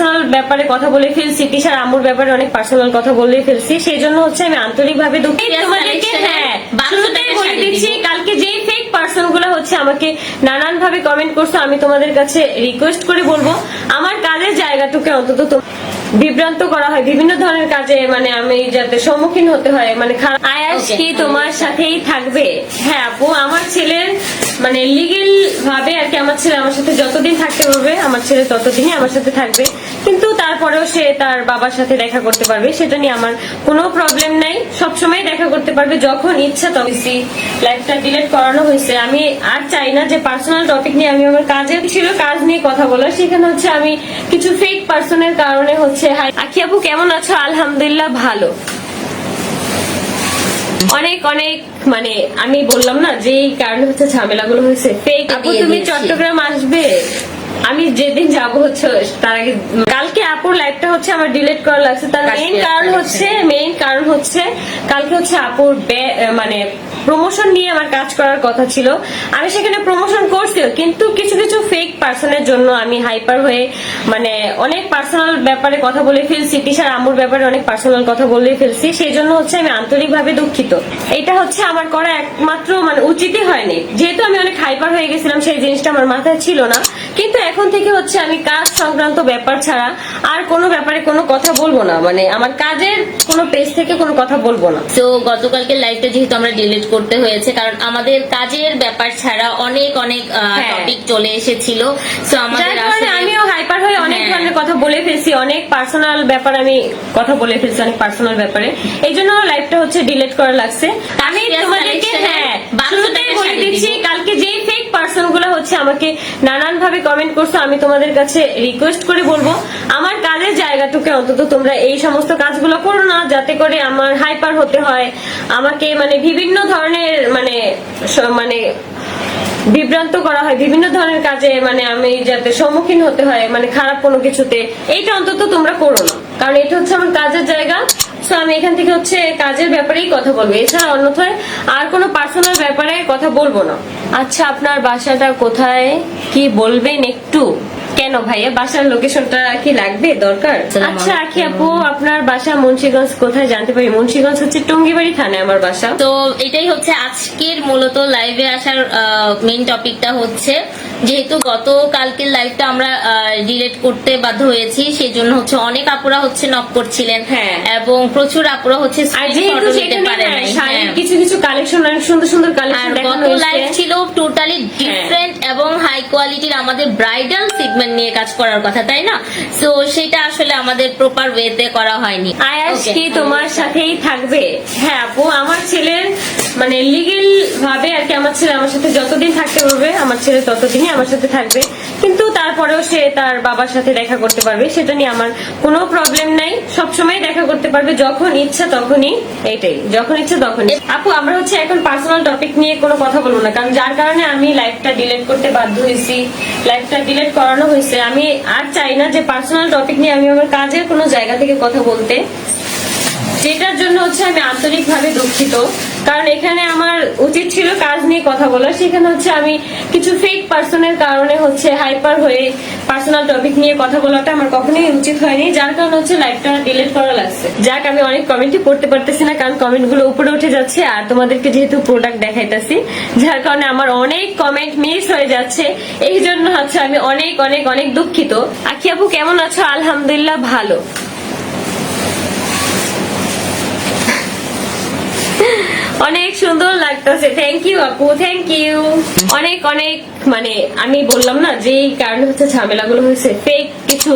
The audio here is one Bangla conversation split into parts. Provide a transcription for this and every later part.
পার্সোনাল ব্যাপারে কথা বলে ফেলছি তিশার আম্মুর ব্যাপারে অনেক পার্সোনাল কথা বলে ফেলছি সেই জন্য হচ্ছে আমি আন্তরিক ভাবে দুঃখিত তোমাদেরকে হ্যাঁ শুরুতেই বলে সারিয়ে দিচ্ছি কালকে যেই ফেক পার্সনগুলো হচ্ছে আমাকে নানান ভাবে কমেন্ট করছ আমি তোমাদের কাছে রিকোয়েস্ট করে বলব আমার কাজের জায়গাটুকু অন্তত বিভ্রান্ত করা হয় বিভিন্ন ধরনের কাজে মানে আমি যাতে সম্মুখীন হতে হয় মানে আয়াস কি তোমার সাথেই থাকবে? হ্যাঁ আপু আমার ছেলের মানে লিগেল ভাবে আর কি আমার ছেলে আমার সাথে যতদিন থাকতে পারবে আমার ছেলে ততদিনই আমার সাথে থাকবে। কিন্তু তারপরেও সে তার বাবার সাথে দেখা করতে পারবে সেটা নিয়ে আমার কোনো প্রবলেম নাই। সবসময় দেখা করতে পারবে যখন ইচ্ছা তখন। লাইফটা ডিলেট করানো হয়েছে। আমি আর চাই না যে পার্সোনাল টপিক নিয়ে আমি আমার কাজে ছিল কাজ নিয়ে কথা বলার। সেখানে হচ্ছে আমি কিছু ফেক পার্সনের কারণে হচ্ছে হাই আখি আপু কেমন আছো? আলহামদুলিল্লাহ ভালো। অনেক অনেক মানে আমি বললাম না যে এই কারণে হচ্ছে ঝামেলাগুলো হয়েছে ফেক আপু তুমি চট্টগ্রাম আসবে? আমি যেদিন যাব হচ্ছে তার আগে কালকে আপুর লাইভটা হচ্ছে আমার ডিলিট করা লাগছে। তার মেইন কারণ হচ্ছে মেইন কারণ হচ্ছে কালকে হচ্ছে আপুর মানে প্রমোশন নিয়ে আমার কাজ করার কথা ছিল। আমি সেখানে প্রমোশন করছি কিন্তু কিছু কিছু ফেক পার্সনের জন্য আমি হাইপার হয়ে মানে অনেক পার্সোনাল ব্যাপারে কথা বলে ফেলছি তিশার আম্মুর ব্যাপারে অনেক পার্সোনাল কথা বলে ফেলছি সেই জন্য হচ্ছে আমি আন্তরিকভাবে দুঃখিত। এটা হচ্ছে আমার করা একমাত্র মানে উচিতই হয়নি। যেহেতু আমি অনেক হাইপার হয়ে গেছিলাম সেই জিনিসটা আমার মাথায় ছিল না। কিন্তু এখন থেকে হচ্ছে আমি কাজ সংক্রান্ত ব্যাপার ছাড়া আর কোনো ব্যাপারে কোনো কথা বলব না। মানে আমার কাজের কোনো পেজ থেকে কোনো কথা বলব না। তো গতকালকে লাইভটা যেহেতু আমরা ডিলিট করতে হয়েছে কারণ আমাদের কাজের ব্যাপার ছাড়া অনেক অনেক হ্যাঁ। টপিক চলে এসেছিল। তো আমাদের আসলে ধরনের কথা বলে ফেলছি অনেক পার্সোনাল ব্যাপার আমি কথা বলে ফেলছি অনেক পার্সোনাল ব্যাপারে। এই জন্য লাইভটা হচ্ছে ডিলিট করা লাগছে। আমি তোমাদেরকে হ্যাঁ শুরুতেই বলে দিচ্ছি কালকে যেই ফেক পার্সনগুলো হচ্ছে আমাকে নানান ভাবে কমেন্ট করছ আমি তোমাদের কাছে রিকোয়েস্ট করে বলব আমার কাজের জায়গাটুকু অন্তত তোমরা এই সমস্ত কাজগুলো করো না যাতে করে আমার হাইপার হতে হয়। আমাকে মানে বিভিন্ন ধরনের মানে মানে বিভ্রান্ত করা হয়, বিভিন্ন ধরনের কাজে মানে আমি যাতে সম্মুখীন হতে হয় মানে খারাপ কোনো কিছুতে, এইটা অন্তত তোমরা করো না। কারণ এটা হচ্ছে আমার কাজের জায়গা তো আমি এখান থেকে হচ্ছে কাজের ব্যাপারেই কথা বলব। এছাড়া অন্যথায় আর কোনো পার্সোনাল ব্যাপারে কথা বলব না। আচ্ছা আপনার বাসাটা কোথায়? কি বলবেন একটু? ভাইয়া? বাসার লোকেশনটা কি লাগবে? দরকার? আচ্ছা আখি আপু আপনার বাসা মুন্সিগঞ্জ কোথায় জানতে পারি? মুন্সিগঞ্জ হচ্ছে টঙ্গিবাড়ি থানায় আমার বাসা। তো এটাই হচ্ছে আজকের মূলত লাইভে আসার মেইন টপিকটা হচ্ছে যেহেতু গত কালকের লাইভটা আমরা ডিলেট করতে বাধ্য হয়েছি সেই জন্য হচ্ছে অনেক আপুরা হচ্ছে নক করছিলেন হ্যাঁ। এবং প্রচুর আপুরা হচ্ছে হ্যাঁ, হ্যাঁ। কিছু কিছু কালেকশন অনেক সুন্দর সুন্দর কালেকশন গত লাইভ ছিল টোটালি ডিফারেন্ট এবং হাই কোয়ালিটির আমাদের ব্রাইডাল সিগমেন্ট নিয়ে কাজ করার কথা তাই না? তো সেটা আসলে আমাদের প্রপার ওয়েতে করা হয়নি। আয়াস কি তোমার সাথেই থাকবে? হ্যাঁ আপু আমার ছেলের মানে লিগেল ভাবে আর কি আমার ছেলে আমার সাথে যতদিন থাকতে পারবে, আমার ছেলে ততদিনই আমার সাথে থাকবে। কিন্তু তারপরেও সে তার বাবার সাথে দেখা করতে পারবে, সেটা নিয়ে আমার কোনো প্রবলেম নাই। সবসময় দেখা করতে পারবে, যখন ইচ্ছা তখনই। এইটাই, যখন ইচ্ছা তখনই। আপু, আমরা হচ্ছে এখন পার্সোনাল টপিক নিয়ে কোনো কথা বলব না, কারণ যার কারণে আমি লাইফটা ডিলেট করতে বাধ্য হয়েছি। লাইফটা ডিলেট করানো হয়েছে। আমি আর চাই না যে পার্সোনাল টপিক নিয়ে আমি আমার কাজের কোনো জায়গা থেকে কথা বলতে। যেটার জন্য হচ্ছে আমি আন্তরিকভাবে দুঃখিত। কারণ এখানে আমার উচিত ছিল কাজ নিয়ে কথা বলা। সেখানে হচ্ছে আমি কিছু ফেক পার্সনের কারণে হচ্ছে হাইপার হয়ে পার্সোনাল টপিক নিয়ে কথা বলাটা আমার কখনোই উচিত হয়নি। যার কারণে হচ্ছে লাইভটা ডিলিট করা লাগছে। যাক, আমি অনেক কমেন্টই পড়তে পারতেছি না, কারণ কমেন্টগুলো উপরে উঠে যাচ্ছে আর তোমাদেরকে যেহেতু প্রোডাক্ট দেখাইতেছি, যার কারণে আমার অনেক কমেন্ট মিস হয়ে যাচ্ছে। এই জন্য হচ্ছে আমি অনেক অনেক অনেক দুঃখিত। আখি আপু, কেমন আছো? আলহামদুলিল্লাহ, ভালো। অনেক সুন্দর লাগতেছে। থ্যাংক ইউ আপু থ্যাংক ইউ অনেক অনেক মানে আমি বললাম না যে কারণে হচ্ছে ঝামেলাগুলো হয়েছে ফেক কিছু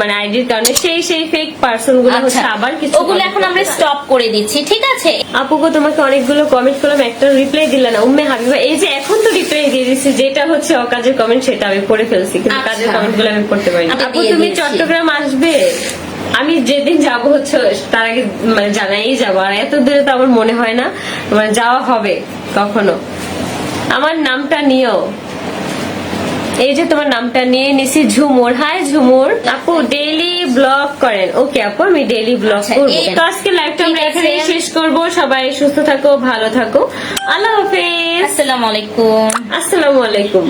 মানে আইডির কারণে সেই সেই ফেক পার্সনগুলো হচ্ছে আচ্ছা আবার কিছু ওগুলো এখন আমরা স্টপ করে দিচ্ছি ঠিক আছে? আপু গো তোমাকে অনেকগুলো কমেন্ট করলাম একটা রিপ্লাই দিলে না উম্মে হাবিবা এই যে এখন তো রিপ্লাই দিয়ে দিচ্ছি যেটা হচ্ছে অকাজের কমেন্ট সেটা আমি পড়ে ফেলছি কিন্তু আচ্ছা। কাজের কমেন্টগুলো আমি পড়তে আমি আপু তুমি চট্টগ্রাম আসবে? আমি যেদিন যাব হচ্ছে তার আগে মানে জানাই যাব। আর এত দূরে তো আমার মনে হয় না মানে যাওয়া হবে কখনো। আমার নামটা নিও। এই যে তোমার নামটা নিয়ে নিছি ঝুমুর। হাই ঝুমুর। আপু ডেইলি ব্লগ করেন। ওকে আপু আমি ডেইলি ব্লগ করব এই- তো আজকে লাইভটা আমরা। এখানেই শেষ করব। সবাই সুস্থ থাকো ভালো থাকো। আল্লাহ হাফেজ। আসসালামু আলাইকুম। আসসালামু আলাইকুম।